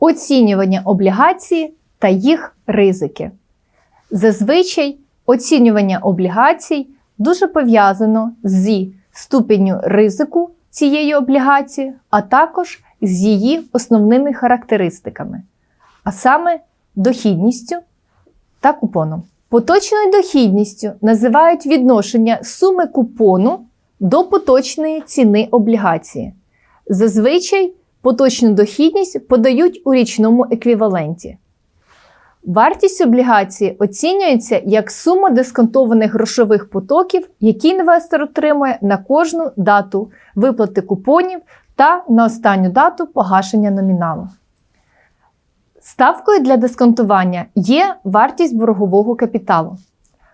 Оцінювання облігації та їх ризики. Зазвичай оцінювання облігацій дуже пов'язано зі ступенню ризику цієї облігації, а також з її основними характеристиками, а саме дохідністю та купоном. Поточною дохідністю називають відношення суми купону до поточної ціни облігації. Зазвичай поточну дохідність подають у річному еквіваленті. Вартість облігації оцінюється як сума дисконтованих грошових потоків, які інвестор отримує на кожну дату виплати купонів та на останню дату погашення номіналу. Ставкою для дисконтування є вартість боргового капіталу.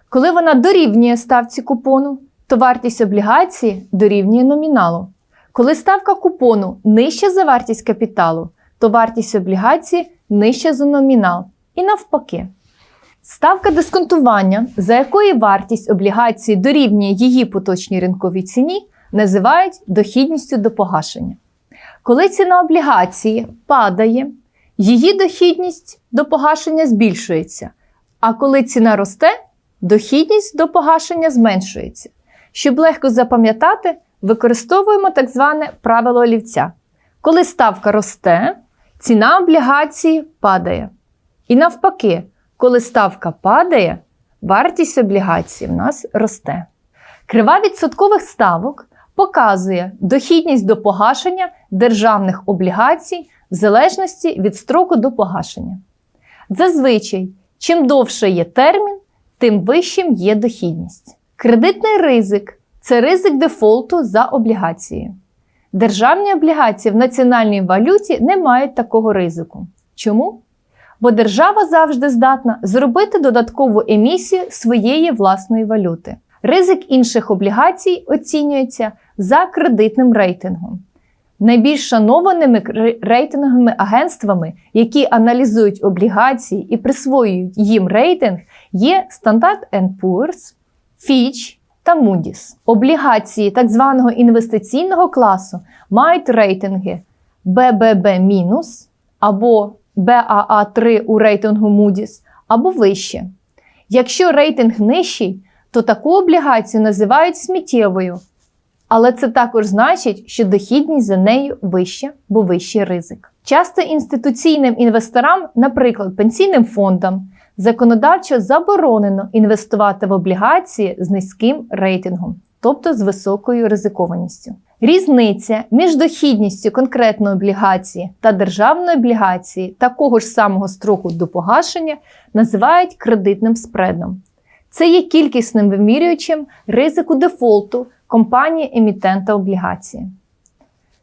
Коли вона дорівнює ставці купону, то вартість облігації дорівнює номіналу. Коли ставка купону нижча за вартість капіталу, то вартість облігації нижча за номінал. І навпаки. Ставка дисконтування, за якої вартість облігації дорівнює її поточній ринковій ціні, називають дохідністю до погашення. Коли ціна облігації падає, її дохідність до погашення збільшується. А коли ціна росте, дохідність до погашення зменшується. Щоб легко запам'ятати, використовуємо так зване правило олівця. Коли ставка росте, ціна облігації падає. І навпаки, коли ставка падає, вартість облігації в нас росте. Крива відсоткових ставок показує дохідність до погашення державних облігацій в залежності від строку до погашення. Зазвичай, чим довше є термін, тим вищим є дохідність. Кредитний ризик це ризик дефолту за облігацією. Державні облігації в національній валюті не мають такого ризику. Чому? Бо держава завжди здатна зробити додаткову емісію своєї власної валюти. Ризик інших облігацій оцінюється за кредитним рейтингом. Найбільш шанованими рейтинговими агентствами, які аналізують облігації і присвоюють їм рейтинг, є Standard Poor's, Fitch та Moody's. Облігації так званого інвестиційного класу мають рейтинги BBB- або BAA3 у рейтингу Moody's або вище. Якщо рейтинг нижчий, то таку облігацію називають сміттєвою. Але це також значить, що дохідність за нею вища, бо вищий ризик. Часто інституційним інвесторам, наприклад, пенсійним фондам, законодавчо заборонено інвестувати в облігації з низьким рейтингом, тобто з високою ризикованістю. Різниця між дохідністю конкретної облігації та державної облігації такого ж самого строку до погашення називають кредитним спредом. Це є кількісним вимірюючим ризику дефолту компанії емітента облігації.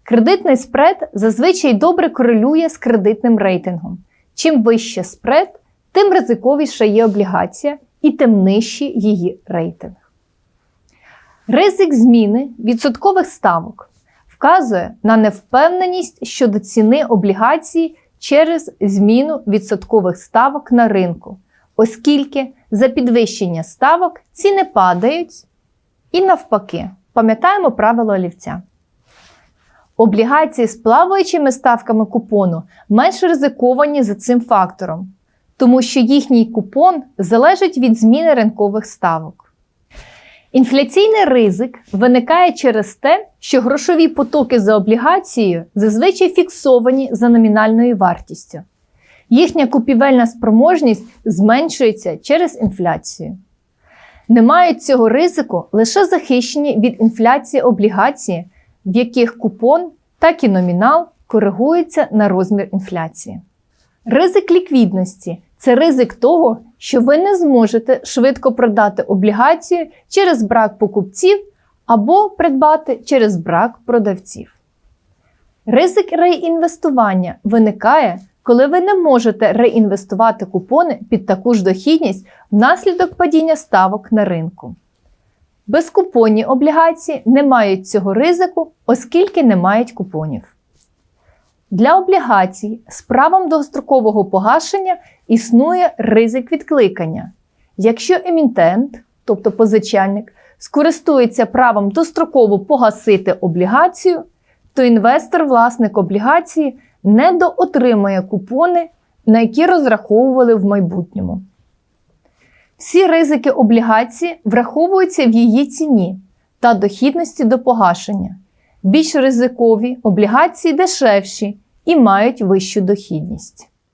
Кредитний спред зазвичай добре корелює з кредитним рейтингом. Чим вище спред, тим ризиковіша є облігація і тим нижчий її рейтинг. Ризик зміни відсоткових ставок вказує на невпевненість щодо ціни облігації через зміну відсоткових ставок на ринку, оскільки за підвищення ставок ціни падають і навпаки, пам'ятаємо правило олівця. Облігації з плаваючими ставками купону менш ризиковані за цим фактором, тому що їхній купон залежить від зміни ринкових ставок. Інфляційний ризик виникає через те, що грошові потоки за облігацією зазвичай фіксовані за номінальною вартістю. Їхня купівельна спроможність зменшується через інфляцію. Не мають цього ризику лише захищені від інфляції облігації, в яких купон, так і номінал коригуються на розмір інфляції. Ризик ліквідності це ризик того, що ви не зможете швидко продати облігацію через брак покупців або придбати через брак продавців. Ризик реінвестування виникає, коли ви не можете реінвестувати купони під таку ж дохідність внаслідок падіння ставок на ринку. Безкупонні облігації не мають цього ризику, оскільки не мають купонів. Для облігацій з правом довгострокового погашення існує ризик відкликання. Якщо емітент, тобто позичальник, скористується правом достроково погасити облігацію, то інвестор-власник облігації недоотримає купони, на які розраховували в майбутньому. Всі ризики облігації враховуються в її ціні та дохідності до погашення. Більш ризикові облігації дешевші і мають вищу дохідність.